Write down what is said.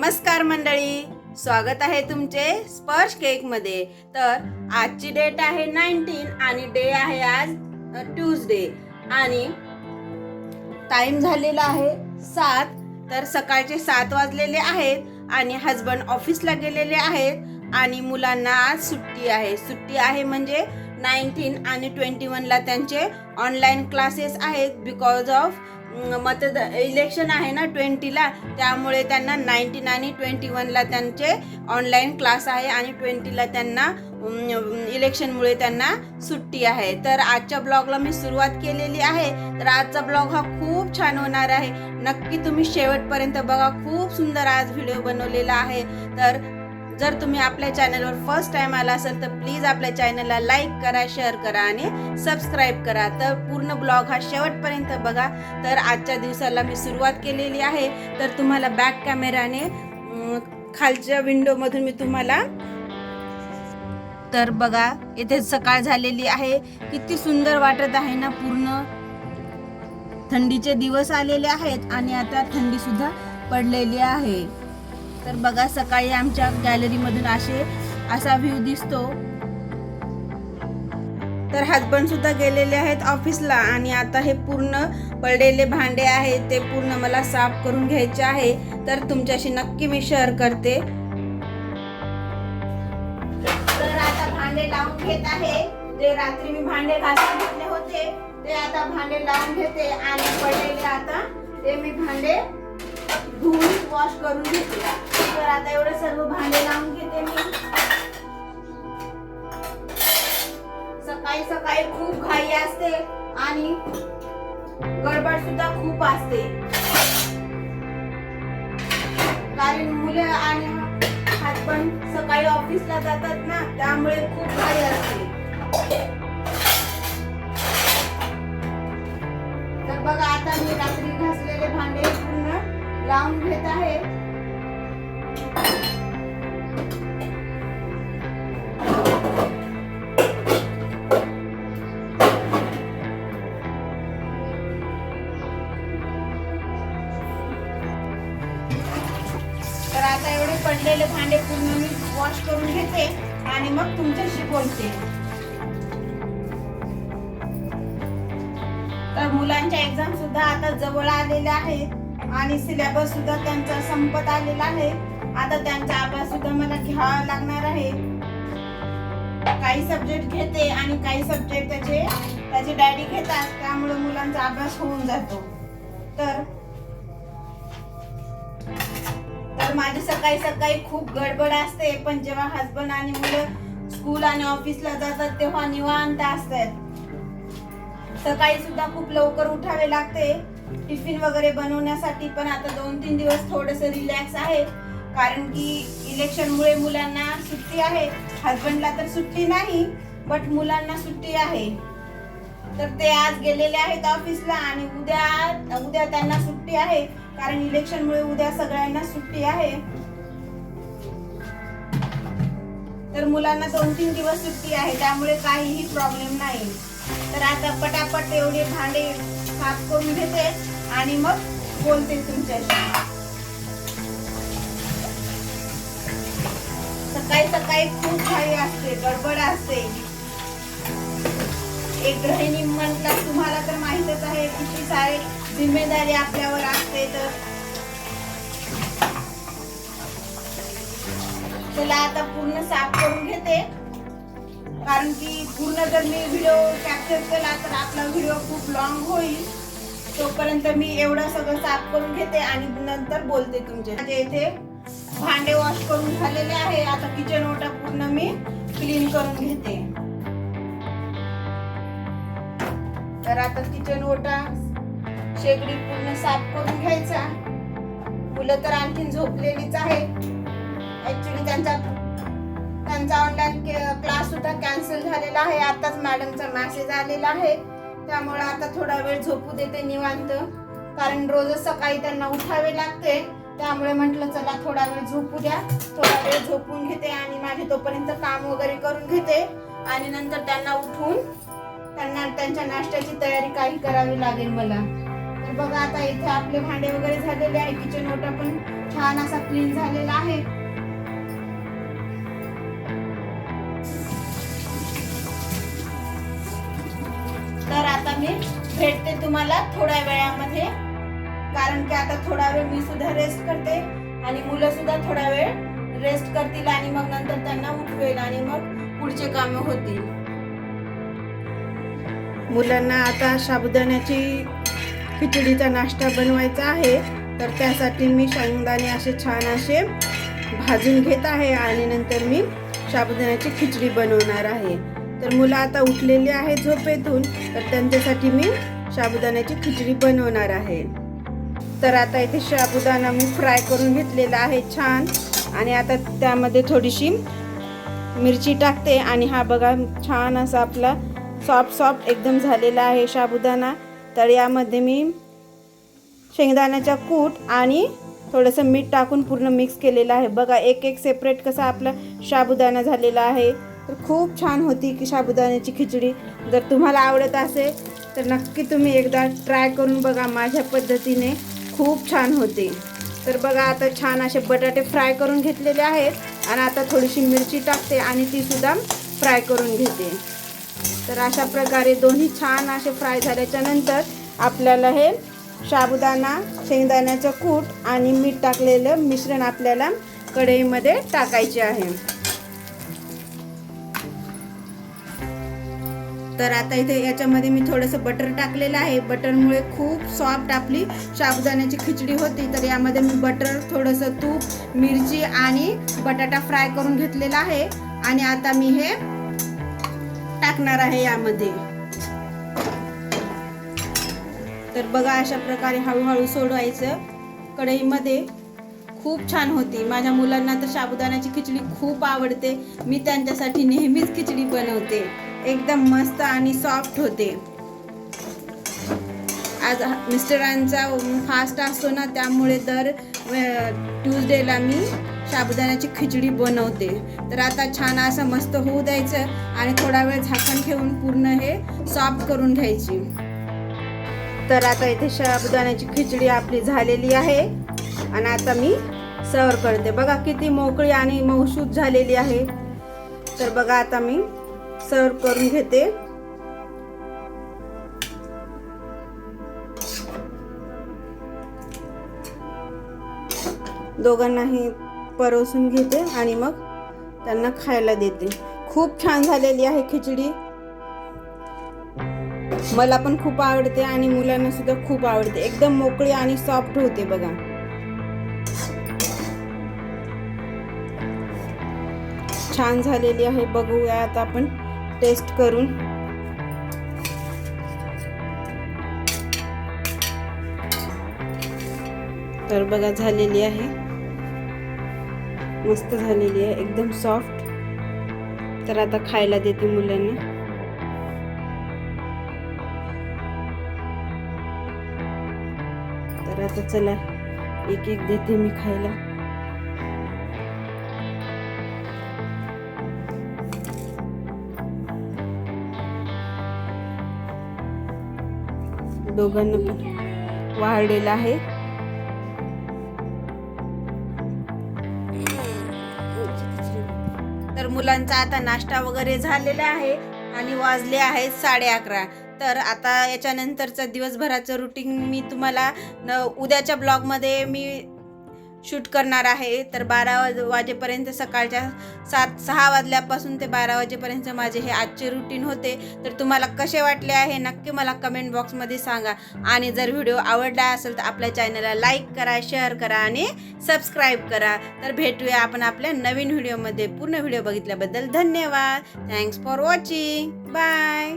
नमस्कार मंडळी. स्वागत आहे तुमचे स्पर्श केकमध्ये तर आजची डेट आहे नाईन्टीन आणि डे आहे आज ट्यूजडे आणि टाइम झालेला आहे सात. तर सकाळचे सात वाजलेले आहेत आणि हजबंड ऑफिसला गेलेले आहेत आणि मुलांना आज सुट्टी आहे. सुट्टी आहे म्हणजे नाईन्टीन आणि ट्वेंटी वनला त्यांचे ऑनलाईन क्लासेस आहेत बिकॉज ऑफ मतद इलेक्शन आहे ना ट्वेंटीला त्यामुळे त्यांना नाईन्टीन आणि ट्वेंटी वनला त्यांचे ऑनलाईन क्लास आहे आणि ट्वेंटीला त्यांना इलेक्शनमुळे त्यांना सुट्टी आहे. तर आजच्या ब्लॉगला मी सुरुवात केलेली आहे. तर आजचा ब्लॉग हा खूप छान होणार आहे. नक्की तुम्ही शेवटपर्यंत बघा. खूप सुंदर आज व्हिडिओ बनवलेला आहे. तर जर तुम्ही आपल्या चॅनलवर फर्स्ट टाइम आला असेल तर प्लीज आपल्या चॅनलला लाईक करा शेअर करा आणि सबस्क्राईब करा. तर पूर्ण ब्लॉग हा शेवटपर्यंत बघा. तर आजच्या दिवसाला मी सुरुवात केलेली आहे. तर तुम्हाला बॅक कॅमेराने खालच्या विंडोमधून मी तुम्हाला तर बघा इथे सकाळ झालेली आहे. किती सुंदर वाटत आहे ना पूर्ण थंडीचे दिवस आलेले आहेत आणि आता थंडी सुद्धा पडलेली आहे. तर बघा सकाळी आमच्या गॅलरीमधून असे असा व्ह्यू दिसतो. तर हजबंड सुद्धा गेलेले आहेत ऑफिसला आणि आता हे पूर्ण पडलेले भांडे आहेत ते पूर्ण मला साफ करून घ्यायचे आहे. तर तुमच्याशी नक्की मी शेअर करते. तर आता भांडे लावून घेत आहे. ते रात्री मी भांडे घासून घेतले होते ते आता भांडे लावून घेते. आणि पडलेले आता ते मी भांडे धुवून वॉश करून घेते तर आता एवढे सर्व भांडे लावून घेते मी. सकाळी सकाळी खूप घाई असते आणि गडबड सुद्धा खूप असते. कारण मुलं आणि हजबंड सकाळी ऑफिसला जातात ना त्यामुळे खूप घाई असते. तर बघा आता मी रात्री घासलेले भांडे पूर्ण लावून घेत आहे. तर आता एवढे पडलेले भांडे पूर्ण मी वॉश करून घेते आणि मग तुमच्याशी बोलते. तर मुलांच्या एक्झाम सुद्धा आता जवळ आलेल्या आहेत. आणि सिलेबस सुद्धा त्यांचा संपत आलेला आहे. आता त्यांचा अभ्यास सुद्धा मला घ्यावा लागणार आहे. काही सब्जेक्ट घेते आणि काही सब्जेक्ट त्याचे त्याचे डॅडी घेतात. त्यामुळे मुलांचा अभ्यास होऊन जातो. तर तर माझी सकाळी सकाळी खूप गडबड असते. पण जेव्हा हसबंड आणि मुलं स्कूल आणि ऑफिसला जातात तेव्हा निवांत असतात. सकाळी सुद्धा खूप लवकर उठावे लागते. टिफिन वगैरे बनवण्यासाठी पण आता दोन तीन दिवस थोडस रिलॅक्स आहे कारण की इलेक्शनमुळे मुलांना सुट्टी आहे. हजबंडला तर सुट्टी नाही बट मुलांना सुट्टी आहे. तर ते आज गेलेले आहेत ऑफिसला आणि उद्या उद्या त्यांना सुट्टी आहे. कारण इलेक्शनमुळे उद्या सगळ्यांना सुट्टी आहे. तर मुलांना दोन तीन दिवस सुट्टी आहे त्यामुळे काहीही प्रॉब्लेम नाही. तर आता पटापट एवढे भांडे साफ करून घेते आणि मग बोलते तुमच्याशी. सकाळी सकाळी खूप घाई असते गडबड असते. एक गृहिणी म्हटलं तुम्हाला तर माहितच आहे किती सारे जिम्मेदारी आपल्यावर असते तर. चला आता पूर्ण साफ करून घेते. कारण की पूर्ण जर मी व्हिडिओ कॅप्चर केला तर आपला व्हिडिओ खूप लॉंग होईल. तोपर्यंत मी एवढं सगळं साफ करून घेते आणि नंतर बोलते तुमचे. माझ्या इथे भांडे वॉश करून झालेले आहे. आता किचन ओटा पूर्ण मी क्लीन करून घेते. तर आता किचन ओटा शेगडी पूर्ण साफ करून घ्यायचा. मुलं तर आणखीन झोपलेलीच आहे ऍक्च्युली त्यांचा त्यांचा ऑनलाईन क्लास सुद्धा कॅन्सल झालेला आहे. आताच मॅडमचा मॅसेज आलेला आहे. त्यामुळे आता थोडा वेळ झोपू देते निवांत. कारण रोजच सकाळी त्यांना उठावे लागते. त्यामुळे म्हटलं चला थोडा वेळ झोपू द्या. थोडा वेळ झोपून घेते आणि माझे तोपर्यंत काम वगैरे करून घेते. आणि नंतर त्यांना उठून त्यांना त्यांच्या नाश्त्याची तयारी काही करावी लागेल मला. तर बघा आता इथे आपले भांडे वगैरे झालेले आहे. किचन ओटा पण छान असा क्लीन झालेला आहे. आता मी भेटते तुम्हाला थोड्या वेळामध्ये. कारण की आता थोडा वेळ मी सुद्धा रेस्ट करते आणि मुलं सुद्धा थोडा वेळ रेस्ट करतील आणि मग नंतर त्यांना उठवेल आणि मग पुढचे कामे होतील. मुलांना आता साबुदाण्याची खिचडीचा नाश्ता बनवायचा आहे. तर त्यासाठी मी शेंगदाणे असे छान असे भाजून घेत आहे आणि नंतर मी साबुदाण्याची खिचडी बनवणार आहे. तर मुलं आता उठलेली आहे झोपेतून तर त्यांच्यासाठी मी साबुदाण्याची खिचडी बनवणार आहे. तर आता इथे साबुदाणा मी फ्राय करून घेतलेला आहे छान. आणि आता त्यामध्ये थोडीशी मिरची टाकते आणि हा बघा छान असा आपला सॉफ्ट सॉफ्ट एकदम झालेला आहे साबुदाणा तर यामध्ये मी शेंगदाण्याचा कूट आणि थोडंसं मीठ टाकून पूर्ण मिक्स केलेलं आहे. बघा एक एक सेपरेट कसा आपला साबुदाणा झालेला आहे. तर खूप छान होती की साबुदाण्याची खिचडी. जर तुम्हाला आवडत असेल तर नक्की तुम्ही एकदा ट्राय करून बघा. माझ्या पद्धतीने खूप छान होते. तर बघा आता छान असे बटाटे फ्राय करून घेतलेले आहेत. आणि आता थोडीशी मिरची टाकते आणि ती सुद्धा फ्राय करून घेते. तर अशा प्रकारे दोन्ही छान असे फ्राय झाल्याच्यानंतर आपल्याला हे साबुदाणा शेंगदाण्याचं कूट आणि मीठ टाकलेलं मिश्रण आपल्याला कढईमध्ये टाकायचे आहे. तर आता इथे याच्यामध्ये मी थोडंसं बटर टाकलेलं आहे. बटरमुळे खूप सॉफ्ट आपली साबुदाण्याची खिचडी होती. तर यामध्ये मी बटर थोडंसं तूप मिरची आणि बटाटा फ्राय करून घेतलेला आहे. आणि आता मी हे टाकणार आहे यामध्ये. तर बघा अशा प्रकारे हळूहळू सोडवायचं कढईमध्ये. खूप छान होती. माझ्या मुलांना तर साबुदाण्याची खिचडी खूप आवडते. मी त्यांच्यासाठी नेहमीच खिचडी बनवते. एकदम मस्त आणि सॉफ्ट होते. आज मिस्टरांचा फास्ट असतो ना त्यामुळे दर ट्यूजडेला मी साबुदाण्याची खिचडी बनवते. तर आता छान असं मस्त होऊ द्यायचं आणि थोडा वेळ झाकण ठेवून पूर्ण हे सॉफ्ट करून घ्यायची. तर आता इथे साबुदाण्याची खिचडी आपली झालेली आहे. आणि आता मी सर्व करते. बघा किती मोकळी आणि मौसूद झालेली आहे. तर बघा आता मी सर्व करून घेते. दोघांनाही परोसून घेते आणि मग त्यांना खायला देते. खूप छान झालेली आहे खिचडी. मला पण खूप आवडते आणि मुलांना सुद्धा खूप आवडते. एकदम मोकळी आणि सॉफ्ट होते बघा. छान झालेली आहे. बघूया आता आपण टेस्ट करून. तर बघा झालेली आहे. मस्त झालेली आहे. एकदम सॉफ्ट तर आता खायला देते मुलांना. तर आता चला एक एक देते मी खायला. दोघांना पण वाढलेला आहे. तर मुलांचा आता नाश्ता वगैरे झालेला आहे आणि वाजले आहेत साडे अकरा. तर आता याच्यानंतरचं दिवसभराचं रुटीन मी तुम्हाला न उद्याच्या ब्लॉगमध्ये मी शूट करणार आहे. तर बारा वाज वाजेपर्यंत सकाळच्या सात सहा वाजल्यापासून ते बारा वाजेपर्यंत माझे हे आजचे रुटीन होते. तर तुम्हाला कसे वाटले आहे नक्की मला कमेंट बॉक्समध्ये सांगा. आणि जर व्हिडिओ आवडला असेल तर आपल्या चॅनलला लाईक करा शेअर करा आणि सबस्क्राईब करा. तर भेटूया आपण आपल्या नवीन व्हिडिओमध्ये पूर्ण व्हिडिओ बघितल्याबद्दल धन्यवाद. Thanks for watching bye